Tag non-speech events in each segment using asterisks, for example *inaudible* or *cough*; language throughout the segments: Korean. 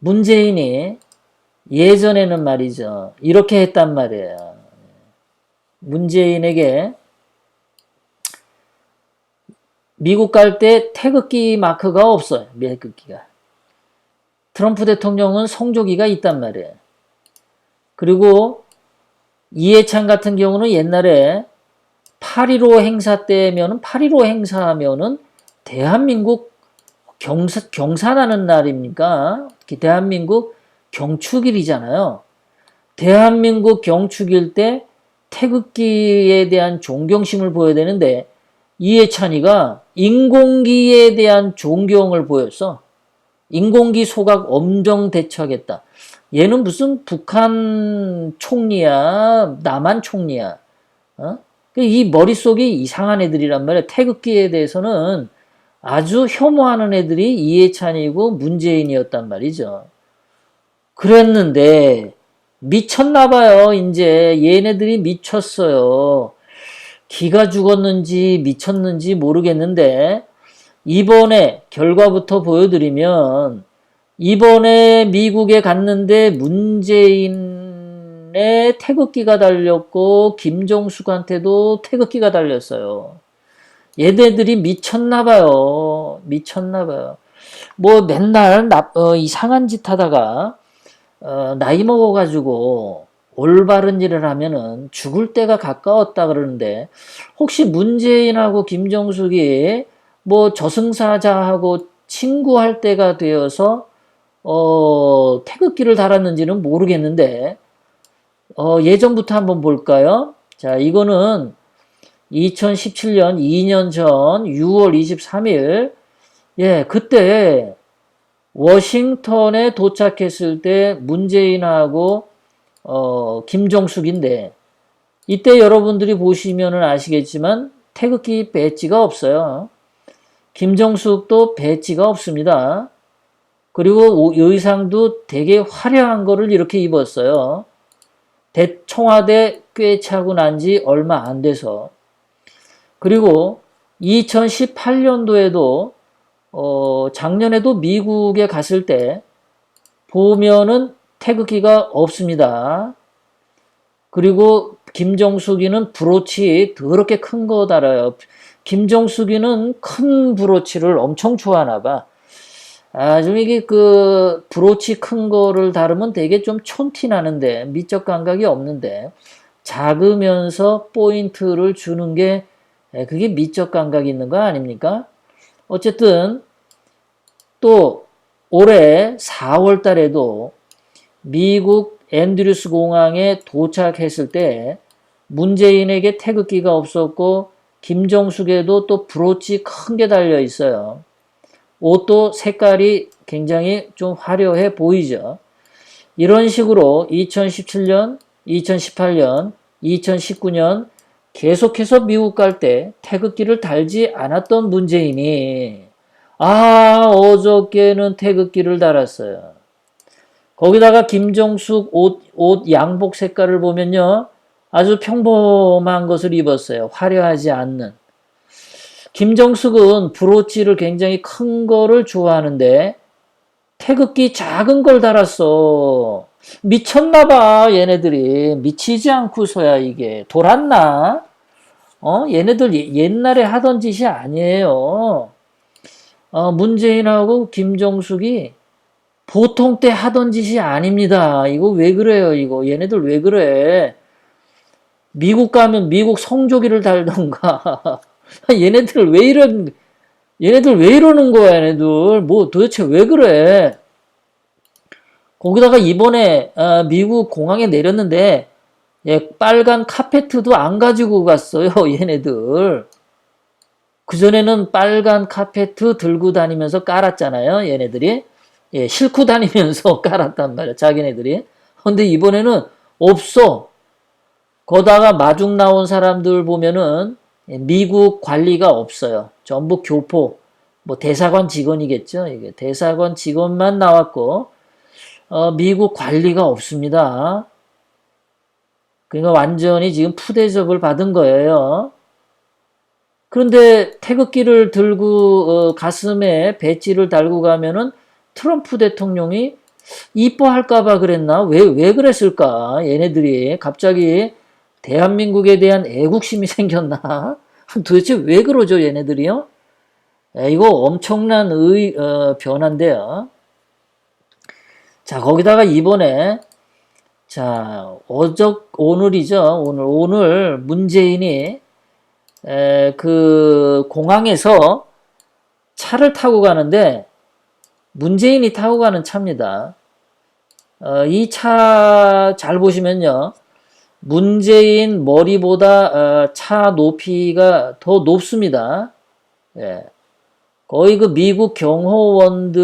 문재인이 예전에는 말이죠. 이렇게 했단 말이에요. 문재인에게 미국 갈 때 태극기 마크가 없어요. 태극기가. 트럼프 대통령은 성조기가 있단 말이에요. 그리고 이해찬 같은 경우는 옛날에 8.15 행사 때면은 8.15 행사하면은 대한민국 경사, 경사나는 날입니까? 대한민국 경축일이잖아요. 대한민국 경축일 때 태극기에 대한 존경심을 보여야 되는데 이해찬이가 인공기에 대한 존경을 보였어. 인공기 소각 엄정 대처하겠다. 얘는 무슨 북한 총리야, 남한 총리야. 어? 이 머릿속이 이상한 애들이란 말이야. 태극기에 대해서는 아주 혐오하는 애들이 이해찬이고 문재인이었단 말이죠. 그랬는데 미쳤나봐요. 이제 얘네들이 미쳤어요. 기가 죽었는지 미쳤는지 모르겠는데 이번에 결과부터 보여드리면 이번에 미국에 갔는데 문재인의 태극기가 달렸고 김종숙한테도 태극기가 달렸어요. 얘네들이 미쳤나봐요. 미쳤나봐요. 뭐 맨날 나, 어, 이상한 짓 하다가 어, 나이 먹어가지고 올바른 일을 하면은 죽을 때가 가까웠다 그러는데 혹시 문재인하고 김정숙이 뭐 저승사자하고 친구할 때가 되어서 어, 태극기를 달았는지는 모르겠는데 어, 예전부터 한번 볼까요? 자, 이거는 2017년 2년 전 6월 23일 예, 그때 워싱턴에 도착했을 때 문재인하고 어, 김정숙인데 이때 여러분들이 보시면은 아시겠지만 태극기 배지가 없어요. 김정숙도 배지가 없습니다. 그리고 의상도 되게 화려한 거를 이렇게 입었어요. 대 청와대 꽤 차고 난 지 얼마 안 돼서. 그리고 2018년도에도 어, 작년에도 미국에 갔을 때 보면은 태극기가 없습니다. 그리고 김정숙이는 브로치 더럽게 큰 거 달아요. 김정숙이는 큰 브로치를 엄청 좋아하나 봐. 아, 좀 이게 그 브로치 큰 거를 다루면 되게 좀 촌티 나는데 미적 감각이 없는데 작으면서 포인트를 주는 게 그게 미적 감각이 있는 거 아닙니까? 어쨌든 또 올해 4월 달에도 미국 앤드류스 공항에 도착했을 때 문재인에게 태극기가 없었고 김정숙에도 또 브로치 큰 게 달려 있어요. 옷도 색깔이 굉장히 좀 화려해 보이죠. 이런 식으로 2017년, 2018년, 2019년 계속해서 미국 갈 때 태극기를 달지 않았던 문재인이 아 어저께는 태극기를 달았어요. 거기다가 김정숙 옷, 옷 양복 색깔을 보면요. 아주 평범한 것을 입었어요. 화려하지 않는. 김정숙은 브로치를 굉장히 큰 거를 좋아하는데 태극기 작은 걸 달았어. 미쳤나봐, 얘네들이. 미치지 않고서야 이게. 돌았나? 어? 얘네들 예- 옛날에 하던 짓이 아니에요. 어, 문재인하고 김정숙이 보통 때 하던 짓이 아닙니다. 이거 왜 그래요, 이거. 얘네들 왜 그래? 미국 가면 미국 성조기를 달던가. *laughs* 얘네들 왜 이런, 얘네들 왜 이러는 거야, 얘네들. 뭐 도대체 왜 그래? 거기다가 이번에 아, 미국 공항에 내렸는데 예, 빨간 카페트도 안 가지고 갔어요, *laughs* 얘네들. 그전에는 빨간 카페트 들고 다니면서 깔았잖아요, 얘네들이. 예, 싣고 다니면서 *laughs* 깔았단 말이야, 자기네들이. 근데 이번에는 없어. 거다가 마중 나온 사람들 보면은 예, 미국 관리가 없어요. 전부 교포, 뭐 대사관 직원이겠죠. 이게 대사관 직원만 나왔고, 어, 미국 관리가 없습니다. 그러니까 완전히 지금 푸대접을 받은 거예요. 그런데 태극기를 들고 어, 가슴에 배지를 달고 가면은 트럼프 대통령이 이뻐할까봐 그랬나? 왜, 왜 그랬을까? 얘네들이 갑자기 대한민국에 대한 애국심이 *laughs* 생겼나? 도대체 왜 그러죠, 얘네들이요? 에, 이거 엄청난 의, 어, 변화인데요. 자, 거기다가 이번에, 자, 어적, 오늘이죠. 오늘, 오늘 문재인이, 에, 그, 공항에서 차를 타고 가는데, 문재인이 타고 가는 차입니다. 어, 이 차 잘 보시면요. 문재인 머리보다 어, 차 높이가 더 높습니다. 예. 거의 그 미국 경호원들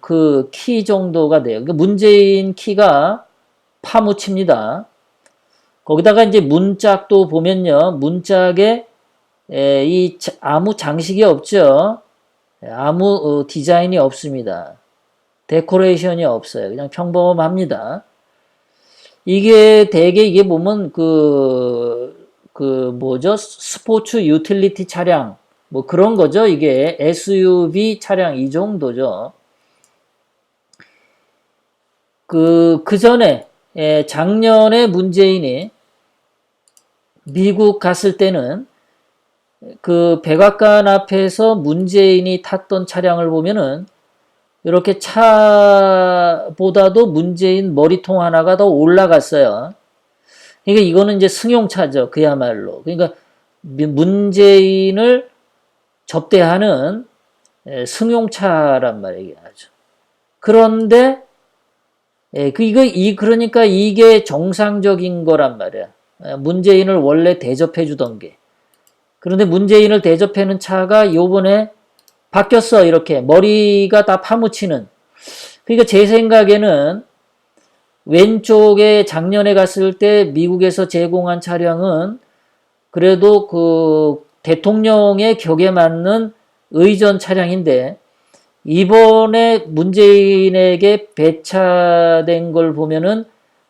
그 키 정도가 돼요. 그 문재인 키가 파묻힙니다. 거기다가 이제 문짝도 보면요. 문짝에 에, 이 자- 아무 장식이 없죠. 예, 아무 어, 디자인이 없습니다. 데코레이션이 없어요. 그냥 평범합니다. 이게 대개 이게 보면 그, 그 뭐죠? 스포츠 유틸리티 차량. 뭐 그런 거죠. 이게 SUV 차량 이 정도죠. 그, 그 전에, 예, 작년에 문재인이 미국 갔을 때는 그 백악관 앞에서 문재인이 탔던 차량을 보면은 이렇게 차보다도 문재인 머리통 하나가 더 올라갔어요. 그러니까 이거는 이제 승용차죠. 그야말로. 그러니까 문재인을 접대하는 예, 승용차란 말이에요. 그런데 예, 그 이거 이 그러니까 이게 정상적인 거란 말이야. 예, 문재인을 원래 대접해 주던 게. 그런데 문재인을 대접하는 차가 요번에 바뀌었어, 이렇게. 머리가 다 파묻히는. 그러니까 제 생각에는 왼쪽에 작년에 갔을 때 미국에서 제공한 차량은 그래도 그 대통령의 격에 맞는 의전 차량인데 이번에 문재인에게 배차된 걸 보면은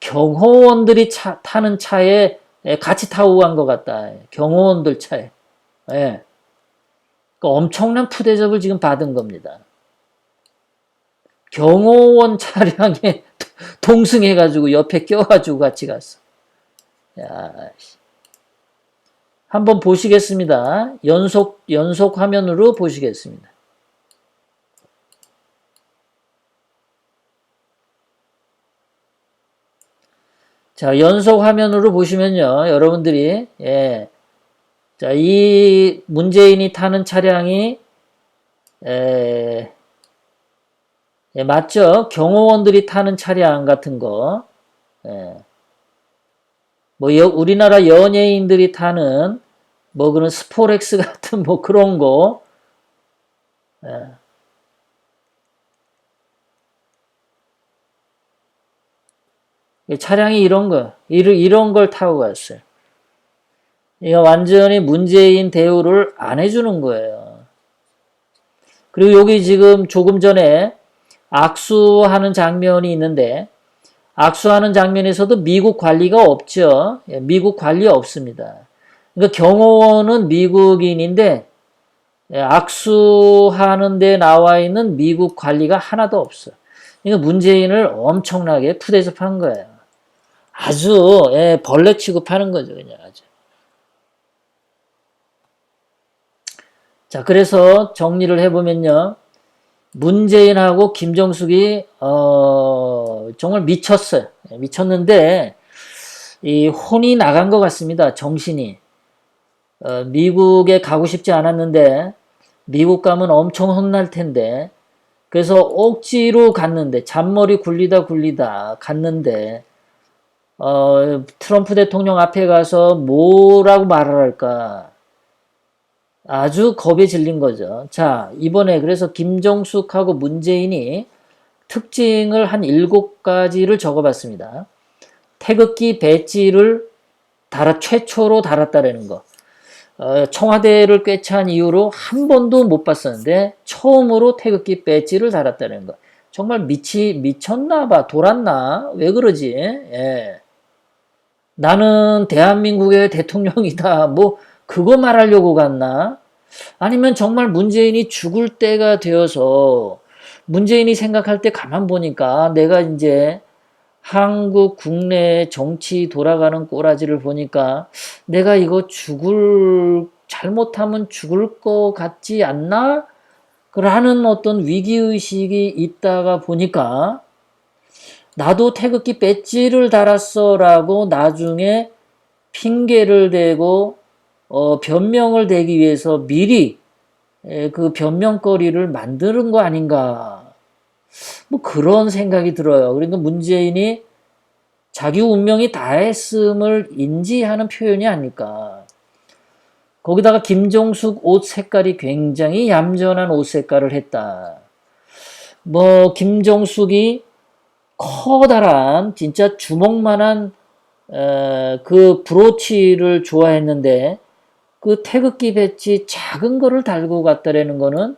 경호원들이 차, 타는 차에 같이 타고 간 것 같다. 경호원들 차에. 예. 그러니까 엄청난 푸대접을 지금 받은 겁니다. 경호원 차량에 *laughs* 동승해가지고 옆에 껴가지고 같이 갔어. 야, 씨. 한번 보시겠습니다. 연속, 연속 화면으로 보시겠습니다. 자, 연속 화면으로 보시면요. 여러분들이, 예. 자, 이 문재인이 타는 차량이, 에, 예, 맞죠? 경호원들이 타는 차량 같은 거. 예. 뭐, 여, 우리나라 연예인들이 타는, 뭐, 그런 스포렉스 *laughs* 같은 뭐 그런 거. 예. 이 차량이 이런 거, 이런 걸 타고 갔어요. 이거 완전히 문재인 대우를 안 해주는 거예요. 그리고 여기 지금 조금 전에 악수하는 장면이 있는데, 악수하는 장면에서도 미국 관리가 없죠. 예, 미국 관리 없습니다. 그러니까 경호원은 미국인인데, 예, 악수하는 데 나와 있는 미국 관리가 하나도 없어요. 그러니까 문재인을 엄청나게 푸대접한 거예요. 아주 예, 벌레 취급하는 거죠, 그냥 아주. 자, 그래서 정리를 해보면요. 문재인하고 김정숙이 어, 정말 미쳤어요. 예, 미쳤는데 이 혼이 나간 것 같습니다. 정신이 어, 미국에 가고 싶지 않았는데 미국 가면 엄청 혼날 텐데 그래서 억지로 갔는데 잔머리 굴리다 굴리다 갔는데 어, 트럼프 대통령 앞에 가서 뭐라고 말을 할까? 아주 겁에 질린 거죠. 자, 이번에 그래서 김정숙하고 문재인이 특징을 한 일곱 가지를 적어봤습니다. 태극기 배지를 달아, 최초로 달았다라는 거. 어, 청와대를 꿰찬 이후로 한 번도 못 봤었는데 처음으로 태극기 배지를 달았다는 거. 정말 미치 미쳤나 봐. 돌았나? 왜 그러지? 예. 나는 대한민국의 대통령이다. 뭐 그거 말하려고 갔나? 아니면 정말 문재인이 죽을 때가 되어서 문재인이 생각할 때 가만 보니까 내가 이제 한국 국내 정치 돌아가는 꼬라지를 보니까 내가 이거 죽을 잘못하면 죽을 것 같지 않나? 라는 어떤 위기의식이 있다가 보니까 나도 태극기 배지를 달았어 라고 나중에 핑계를 대고 어, 변명을 대기 위해서 미리 에, 그 변명거리를 만드는 거 아닌가. 뭐 그런 생각이 들어요. 그러니까 문재인이 자기 운명이 다했음을 인지하는 표현이 아닐까. 거기다가 김종숙 옷 색깔이 굉장히 얌전한 옷 색깔을 했다. 뭐 김종숙이 커다란 진짜 주먹만한 에, 그 브로치를 좋아했는데 그 태극기 배지 작은 거를 달고 갔다라는 거는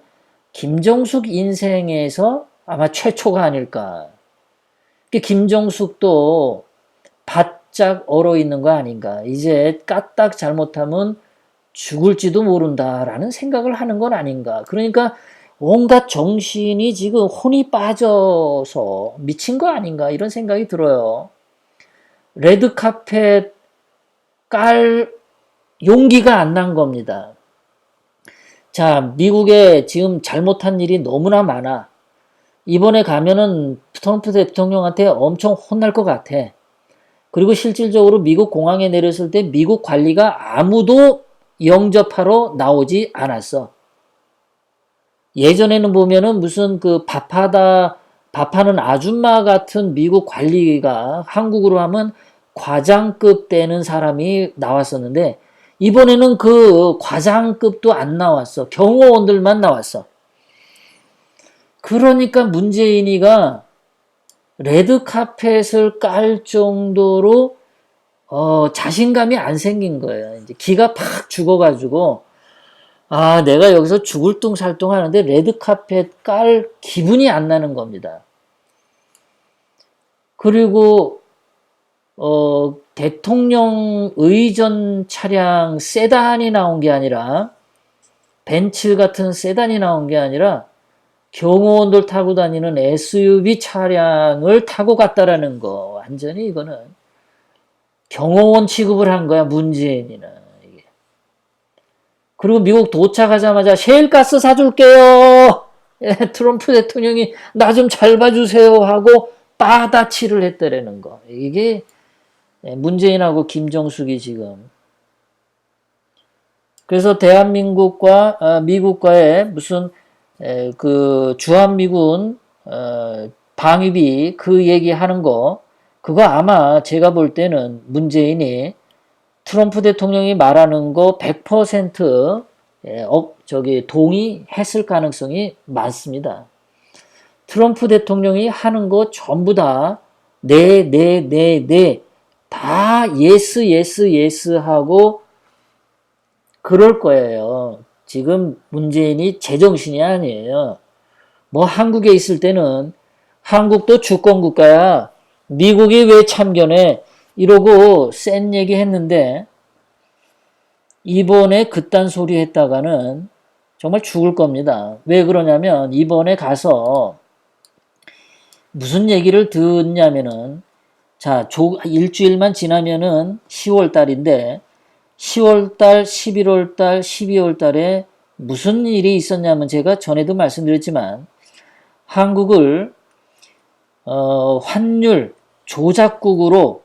김정숙 인생에서 아마 최초가 아닐까. 김정숙도 바짝 얼어 있는 거 아닌가. 이제 까딱 잘못하면 죽을지도 모른다라는 생각을 하는 건 아닌가. 그러니까 온갖 정신이 지금 혼이 빠져서 미친 거 아닌가 이런 생각이 들어요. 레드카펫 깔 용기가 안 난 겁니다. 자, 미국에 지금 잘못한 일이 너무나 많아. 이번에 가면은 트럼프 대통령한테 엄청 혼날 것 같아. 그리고 실질적으로 미국 공항에 내렸을 때 미국 관리가 아무도 영접하러 나오지 않았어. 예전에는 보면은 무슨 그 밥하다, 밥하는 아줌마 같은 미국 관리가 한국으로 하면 과장급 되는 사람이 나왔었는데 이번에는 그 과장급도 안 나왔어. 경호원들만 나왔어. 그러니까 문재인이가 레드 카펫을 깔 정도로 어, 자신감이 안 생긴 거예요. 이제 기가 팍 죽어가지고 아 내가 여기서 죽을 뚱살뚱 하는데 레드 카펫 깔 기분이 안 나는 겁니다. 그리고 어, 대통령 의전 차량 세단이 나온 게 아니라 벤츠 같은 세단이 나온 게 아니라 경호원들 타고 다니는 SUV 차량을 타고 갔다라는 거 완전히 이거는 경호원 취급을 한 거야 문재인이는 이게. 그리고 미국 도착하자마자 셰일가스 사줄게요. 예, 트럼프 대통령이 나 좀 잘 봐주세요 하고 빠다치를 했다라는 거 이게 예, 문재인하고 김정숙이 지금 그래서 대한민국과 아, 미국과의 무슨 그 주한미군 어, 방위비 그 얘기하는 거 그거 아마 제가 볼 때는 문재인이 트럼프 대통령이 말하는 거 100% 어, 저기 동의했을 가능성이 많습니다. 트럼프 대통령이 하는 거 전부 다 네, 네, 네, 네, 다 예스, 예스, 예스 하고 그럴 거예요. 지금 문재인이 제정신이 아니에요. 뭐 한국에 있을 때는 한국도 주권 국가야. 미국이 왜 참견해? 이러고 센 얘기 했는데 이번에 그딴 소리 했다가는 정말 죽을 겁니다. 왜 그러냐면 이번에 가서 무슨 얘기를 듣냐면은 자, 조, 일주일만 지나면은 10월 달인데 10월 달, 11월 달, 12월 달에 무슨 일이 있었냐면 제가 전에도 말씀드렸지만 한국을 어, 환율 조작국으로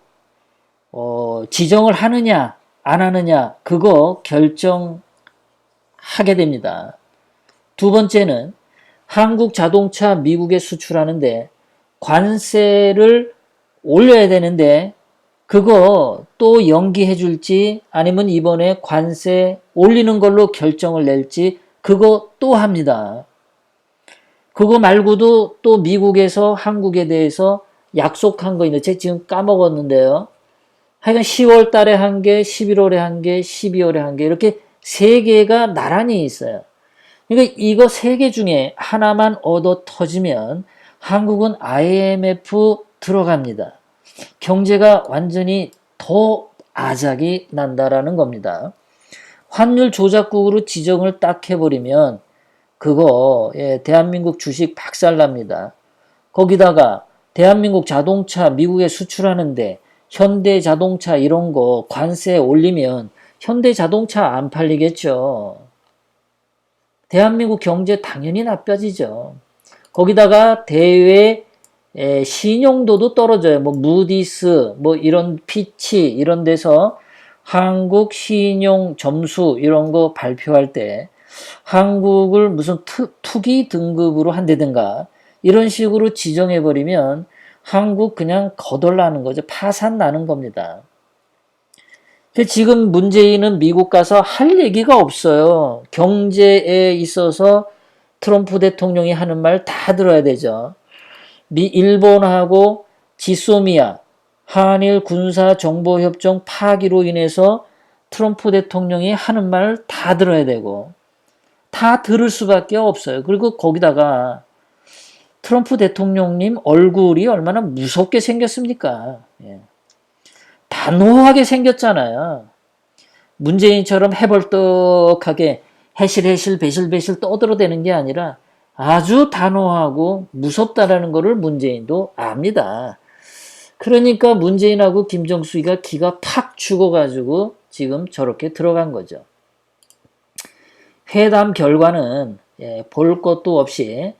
어, 지정을 하느냐 안 하느냐 그거 결정하게 됩니다. 두 번째는 한국 자동차 미국에 수출하는데 관세를 올려야 되는데 그거 또 연기해 줄지 아니면 이번에 관세 올리는 걸로 결정을 낼지 그거 또 합니다. 그거 말고도 또 미국에서 한국에 대해서 약속한 거 있는데 제가 지금 까먹었는데요. 하여간 10월 달에 한 개, 11월에 한 개, 12월에 한 개 이렇게 세 개가 나란히 있어요. 그러니까 이거 세 개 중에 하나만 얻어 터지면 한국은 IMF 들어갑니다. 경제가 완전히 더 아작이 난다라는 겁니다. 환율 조작국으로 지정을 딱 해버리면 그거 예, 대한민국 주식 박살납니다. 거기다가 대한민국 자동차 미국에 수출하는데 현대 자동차 이런 거 관세 올리면 현대 자동차 안 팔리겠죠. 대한민국 경제 당연히 나빠지죠. 거기다가 대외 에, 신용도도 떨어져요. 뭐 무디스, 뭐 이런 피치 이런 데서 한국 신용 점수 이런 거 발표할 때 한국을 무슨 투, 투기 등급으로 한다든가 이런 식으로 지정해 버리면 한국 그냥 거덜나는 거죠. 파산 나는 겁니다. 지금 문재인은 미국 가서 할 얘기가 없어요. 경제에 있어서 트럼프 대통령이 하는 말 다 들어야 되죠. 미 일본하고 지소미아 한일 군사 정보 협정 파기로 인해서 트럼프 대통령이 하는 말다 들어야 되고 다 들을 수밖에 없어요. 그리고 거기다가 트럼프 대통령님 얼굴이 얼마나 무섭게 생겼습니까? 예. 단호하게 생겼잖아요. 문재인처럼 해벌떡하게 해실해실 배실배실 떠들어대는 게 아니라 아주 단호하고 무섭다라는 것을 문재인도 압니다. 그러니까 문재인하고 김정수가 기가 팍 죽어가지고 지금 저렇게 들어간 거죠. 회담 결과는 예, 볼 것도 없이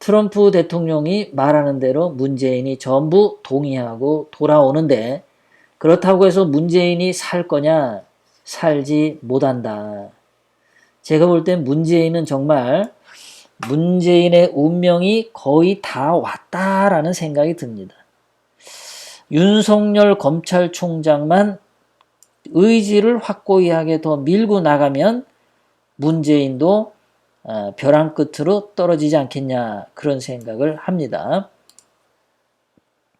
트럼프 대통령이 말하는 대로 문재인이 전부 동의하고 돌아오는데 그렇다고 해서 문재인이 살 거냐? 살지 못한다. 제가 볼 땐 문재인은 정말 문재인의 운명이 거의 다 왔다라는 생각이 듭니다. 윤석열 검찰총장만 의지를 확고히 하게 더 밀고 나가면 문재인도 어, 벼랑 끝으로 떨어지지 않겠냐 그런 생각을 합니다.